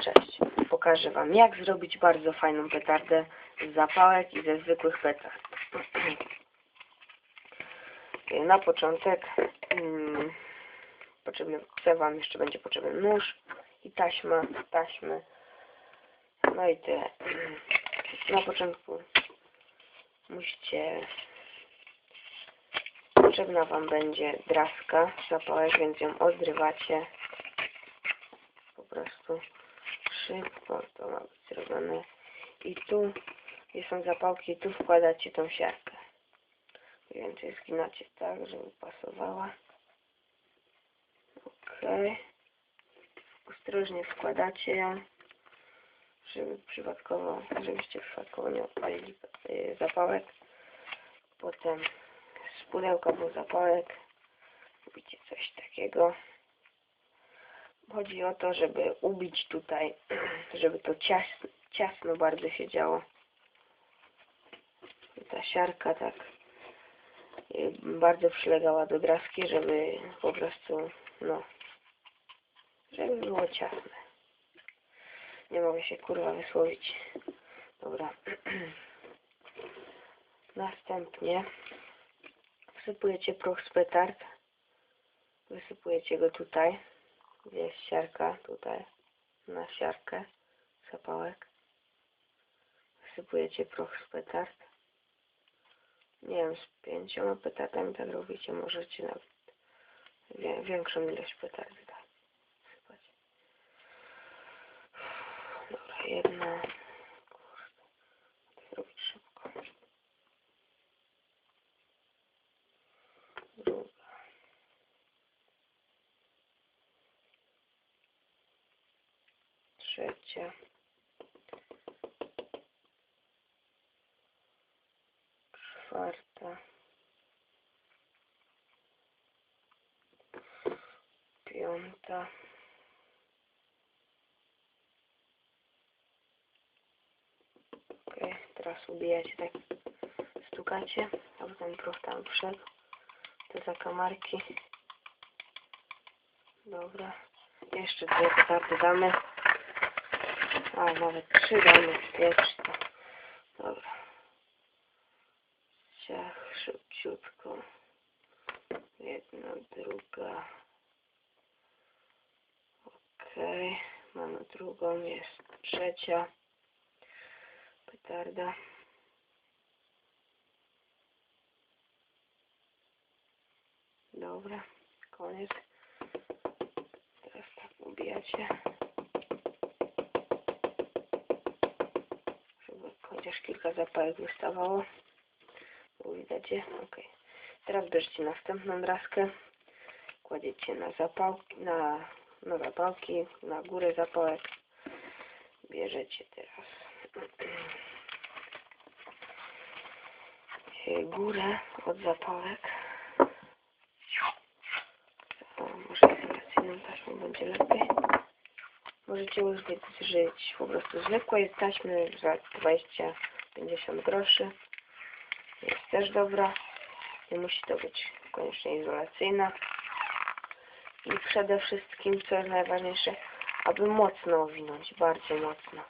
Cześć. Pokażę Wam jak zrobić bardzo fajną petardę z zapałek i ze zwykłych petard. Na początek mm, potrzebny, chcę Wam jeszcze będzie potrzebny nóż i taśma, taśmy. No i tyle. Na początku musicie potrzebna Wam będzie draska zapałek, więc ją odrywacie po prostu szybko to ma być zrobione. I tu gdzie są zapałki tu wkładacie tą siarkę. Więcej zginacie tak żeby pasowała. Ok ostrożnie wkładacie ją żeby przypadkowo żebyście przypadkowo nie odpalili y, zapałek. Potem z pudełka był zapałek. Robicie coś takiego Chodzi o to, żeby ubić tutaj, żeby to ciasno, ciasno bardzo się działo. Ta siarka tak y, bardzo przylegała do draski, żeby po prostu, no, żeby było ciasne. Nie mogę się kurwa wysłowić. Dobra. Następnie wsypujecie proch z petard. Wysypujecie go tutaj jest siarka, tutaj, na siarkę, zapałek. Wsypujecie proch z petard. Nie wiem, z pięcioma petardami tak robicie, możecie nawet większą ilość petardy dać. Dobra, jedna. Kurde, to zrobić szybko. Druga. Trzecia, czwarta, piąta, ok, teraz ubijacie tak, stukacie, aby ten proch tam wszedł, te zakamarki, dobra, jeszcze dwie petardy damy. A, nawet trzy damy pierwszy. Dobra. Ciach, szybciutko. Jedna, druga. Okej. Mamy drugą, jest trzecia. Petarda. Dobra, koniec. Teraz tak ubijacie. Chociaż kilka zapałek wystawało. Widać je? Ok. Teraz bierzecie następną draskę. Kładziecie na zapałki, na, na zapałki, na górę zapałek. Bierzecie teraz górę od zapałek. O, może izolacyjną taśmą będzie lepiej. Możecie użyć po prostu zwykłej taśmy za 20-50 groszy. Jest też dobra. Nie musi to być koniecznie izolacyjna. I przede wszystkim, co jest najważniejsze, aby mocno owinąć, bardzo mocno.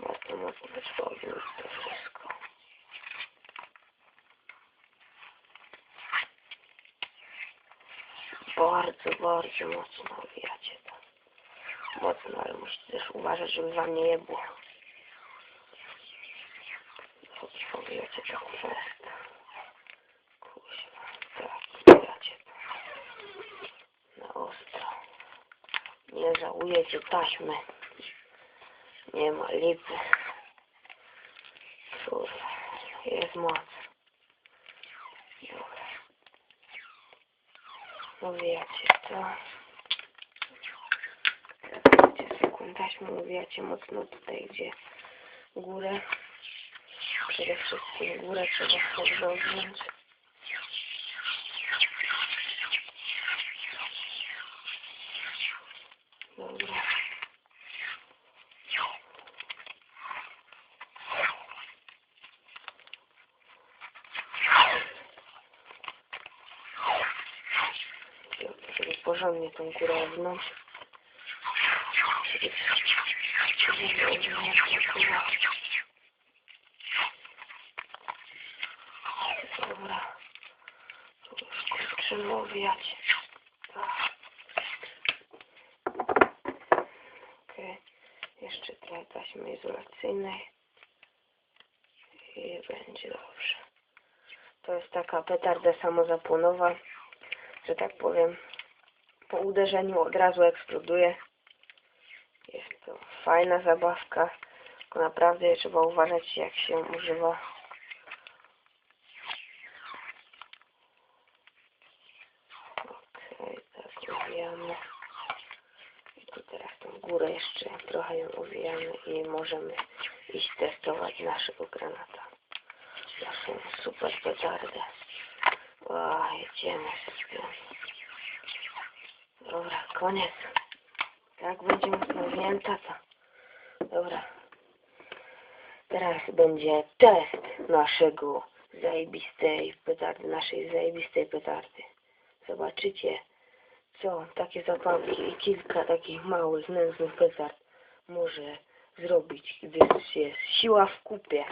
Bardzo mocno trzeba owinąć to wszystko. Bardzo, bardzo mocno to mocno, ale musicie też uważać, żeby wam nie jebło. Dobrze, powiecie to fest. Kuźwa, tak, powiecie to. Na ostro. Nie żałujecie taśmy. Nie ma lipy. Kurwa, jest moc. Dobra. Powiecie to. Taśmę uwijacie mocno tutaj, gdzie górę. Przede wszystkim górę trzeba. Dobra. Żeby porządnie tą górę owinąć. Dobra. Tak. Okej. Jeszcze trochę taśmy izolacyjnej. I będzie dobrze. To jest taka petarda samozapłonowa, że tak powiem. Po uderzeniu od razu eksploduje. Fajna zabawka. Tylko naprawdę trzeba uważać jak się używa. Okej, tak uwijamy. I tu teraz tą górę jeszcze trochę ją uwijamy i możemy iść testować naszego granata. Naszą super petardę. O, jedziemy sobie. Dobra, koniec. Tak będzie usmażnięta to. Dobra. Teraz będzie test naszego zajebistej petardy, naszej zajebistej petardy. Zobaczycie, co takie zapałki i kilka takich małych, nędznych petard może zrobić, gdy jest siła w kupie.